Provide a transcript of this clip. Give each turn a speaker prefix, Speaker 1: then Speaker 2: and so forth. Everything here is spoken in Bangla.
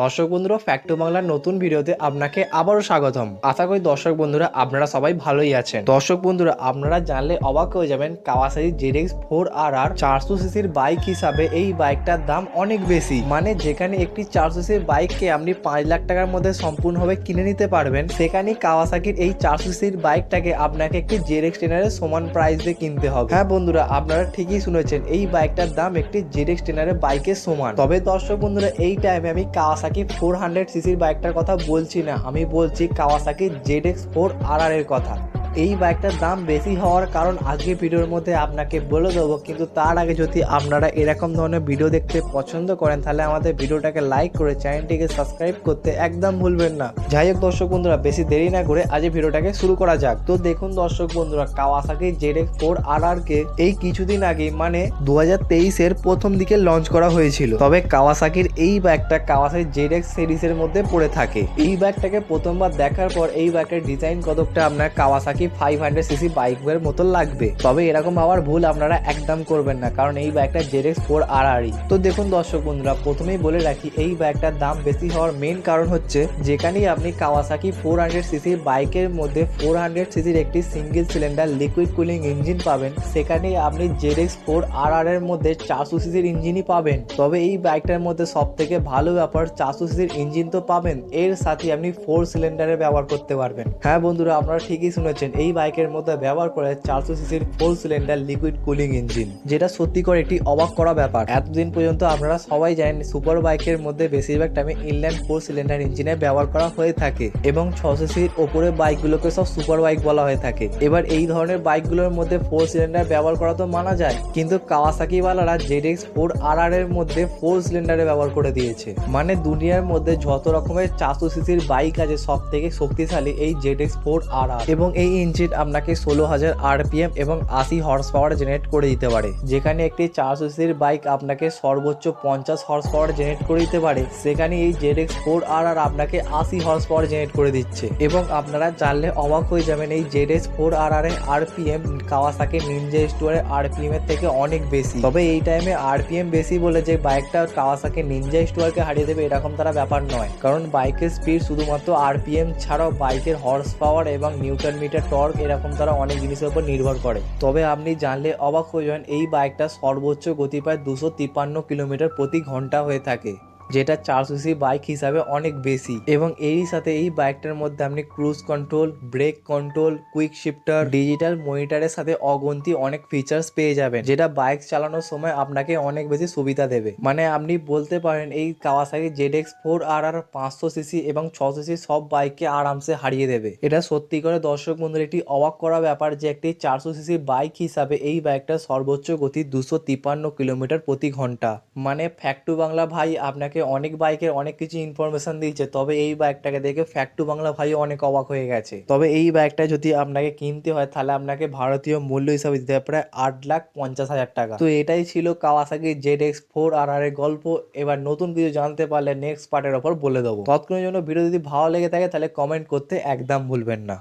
Speaker 1: দর্শক বন্ধুরা ফ্যাক্টো বাংলার নতুন ভিডিওতে আপনাকে আবারও স্বাগতম। আশা করি দর্শক বন্ধুরা, আপনারা সবাই ভালোই আছেন। দর্শক বন্ধুরা, আপনারা জানলে অবাক হয়ে যাবেন Kawasaki ZX four R R চারশো সিসির বাইক হিসাবে এই বাইকটার দাম অনেক বেশি। মানে যেখানে একটি চারশো সিসির বাইককে আপনি পাঁচ লাখ টাকার মধ্যে সম্পূর্ণভাবে কিনে নিতে পারবেন সেখানে কাওয়াসাকির এই চারশো সিসির বাইকটাকে আপনাকে একটি জেডএক্স টেনারের সমান প্রাইস দিয়ে কিনতে হবে। হ্যাঁ বন্ধুরা, আপনারা ঠিকই শুনেছেন, এই বাইকটার দাম একটি জেডএক্স টেনারের বাইকের সমান। তবে দর্শক বন্ধুরা, এই টাইমে আমি কাওয়াসাকি ফোর হান্ড্রেড সিসির বাইকটার কথা বলছি না। আমি বলছি Kawasaki Z X four R R এর কথা। এই বাইকটার দাম বেশি হওয়ার কারণ আজকে ভিডিওর মধ্যে আপনাকে বলে দেবো, কিন্তু তার আগে যদি আপনারা এরকম ধরনের ভিডিও দেখতে পছন্দ করেন, তাহলে আমাদের ভিডিওটাকে লাইক করে চ্যানেলটিকে সাবস্ক্রাইব করতে একদম ভুলবেন না। যাই হোক দর্শক বন্ধুরা, বেশি দেরি না করে আজ ভিডিওটাকে শুরু করা যাক। তো দেখুন দর্শক বন্ধুরা, Kawasaki Z X four R R কে এই কিছুদিন আগে মানে দু এর প্রথম দিকে লঞ্চ করা হয়েছিল। তবে কাওয়াসাকির এই ব্যাগটা কাওয়াসাকি জেড এক্স সিরিজের মধ্যে পড়ে থাকে। এই ব্যাগটাকে প্রথমবার দেখার পর, এই বাইকের ডিজাইন কতকটা আপনার কাওয়াসাকি ফাইভ হান্ড্রেড সিসি বাইকের মতো লাগবে। তবে এরকম ভাবার ভুল আপনারা একদম করবেন না, কারণ এই বাইকটা জেড এক্স ফোর আর আরই তো দেখুন দর্শক বন্ধুরা, প্রথমেই বলে রাখি, এই ব্যাগটার দাম বেশি হওয়ার মেন কারণ হচ্ছে, যেখানেই আপনি কাওয়াসাকি ফোর হান্ড্রেড সিসির বাইকের মধ্যে ফোর হান্ড্রেড সিসির একটি single cylinder liquid cooling engine পাবেন। সেখানেই আপনি Z X four R R এর মধ্যে চারশো সিসির ইঞ্জিনই পাবেন। তবে এই বাইকটার মধ্যে সব থেকে ভালো ব্যাপার চারশো সিসির ইঞ্জিন তো পাবেন। এর সাথে আপনি ফোর সিলিন্ডারে ব্যবহার করতে পারবেন। হ্যাঁ বন্ধুরা, আপনারা ঠিকই শুনেছেন, এই বাইকের মধ্যে ব্যবহার করে চারশো সিসির four cylinder liquid cooling engine যেটা সত্যি করে একটি অবাক করা ব্যাপার। এতদিন পর্যন্ত আপনারা সবাই জানেন সুপার বাইকের মধ্যে বেশিরভাগ টাইমে ইনল্যান্ড ফোর সিলিন্ডার ইঞ্জিনে ব্যবহার করা হয়ে থাকে এবং ছশো সিসির ওপরে বাইকগুলোকে সব সুপার বাইক বলা হয়ে থাকে। এবার এই ধরনের বাইকগুলোর মধ্যে ফোর সিলিন্ডার ব্যবহার করা তো মানা যায়, কিন্তু Kawasaki ওয়ালারা Z X four R R এর মধ্যে ফোর সিলিন্ডারে ব্যবহার করে দিয়েছে। মানে দুনিয়ার মধ্যে যত রকমের চারশো সিসির বাইক আছে সব থেকে শক্তিশালী এই Z X four R R এবং এই ইঞ্জিন আপনাকে ষোলো হাজার আরপিএম এবং আশি হর্স পাওয়ার জেনারেট করে দিতে পারে। যেখানে একটি চারশো সিসির বাইক আপনাকে সর্বোচ্চ পঞ্চাশ হর্স পাওয়ার জেনারেট করে দিতে পারে। সেখানে এই Z X four R R আপনাকে আশি হর্স পাওয়ার জেনারেট করে দিচ্ছে। এবং আপনারা জানলে অবাক হয়ে যাবেন, এই Z X four R R এর আরপিএম কাওয়াসাকি নিনজা স্টোয়ারের আরপিএম এর থেকে অনেক বেশি। তবে এই টাইমে আরপিএম বেশি বলে যে বাইকটা কাওয়াসাকি নিনজা স্টোয়ারকে হারিয়ে দেবে, এরকম তারা ব্যাপার নয়। কারণ বাইকের স্পিড শুধুমাত্র আরপিএম ছাড়াও বাইকের হর্স পাওয়ার এবং নিউটন মিটার টর্ক এরকম তারা অনেক জিনিসের উপর নির্ভর করে। তবে আপনি জানলে অবাক হয়ে যাবেন, এই বাইকটা সর্বোচ্চ গতি প্রায় দুশো তিপ্পান্ন কিলোমিটার প্রতি ঘণ্টা হয়ে থাকে। যেটা চারশো সিসি বাইক হিসাবে অনেক বেশি। এবং এরই সাথে এই বাইকটার মধ্যে আপনি cruise control brake control quick shifter digital মনিটরের সাথে অগন্তি অনেক ফিচার্স পেয়ে যাবেন, যেটা বাইক চালানোর সময় আপনাকে অনেক বেশি সুবিধা দেবে। মানে আপনি বলতে পারেন এই Kawasaki Z X four R R পাঁচশো সিসি এবং ছশো সিসি সব বাইককে আরামসে হারিয়ে দেবে। এটা সত্যি করে দর্শক বন্ধুর একটি অবাক করা ব্যাপার যে একটি চারশো সিসি বাইক হিসাবে এই বাইকটার সর্বোচ্চ গতি দুশো তিপ্পান্ন কিলোমিটার প্রতি ঘণ্টা। মানে ফ্যাক্টু বাংলা ভাই, আপনাকে অনেক বাইকের অনেক কিছু ইনফরমেশন দিয়েছে, তবে এই বাইকটাকে দেখে ফ্যাক্টু বাংলা ভাই অনেক অবাক হয়ে গেছে। তবে এই বাইকটা যদি আপনাকে কিনতে হয়, তাহলে আপনাকে ভারতীয় মূল্য হিসাবে দিতে হবে প্রায় আট লাখ পঞ্চাশ হাজার টাকা। তো এটাই ছিল Kawasaki Z X four R R এর গল্প। এবার নতুন কিছু জানতে পারলে নেক্সট পার্টের ওপর বলে দেবো। তৎক্ষণের জন্য ভিডিও যদি ভালো লেগে থাকে, তাহলে কমেন্ট করতে একদম ভুলবেন না।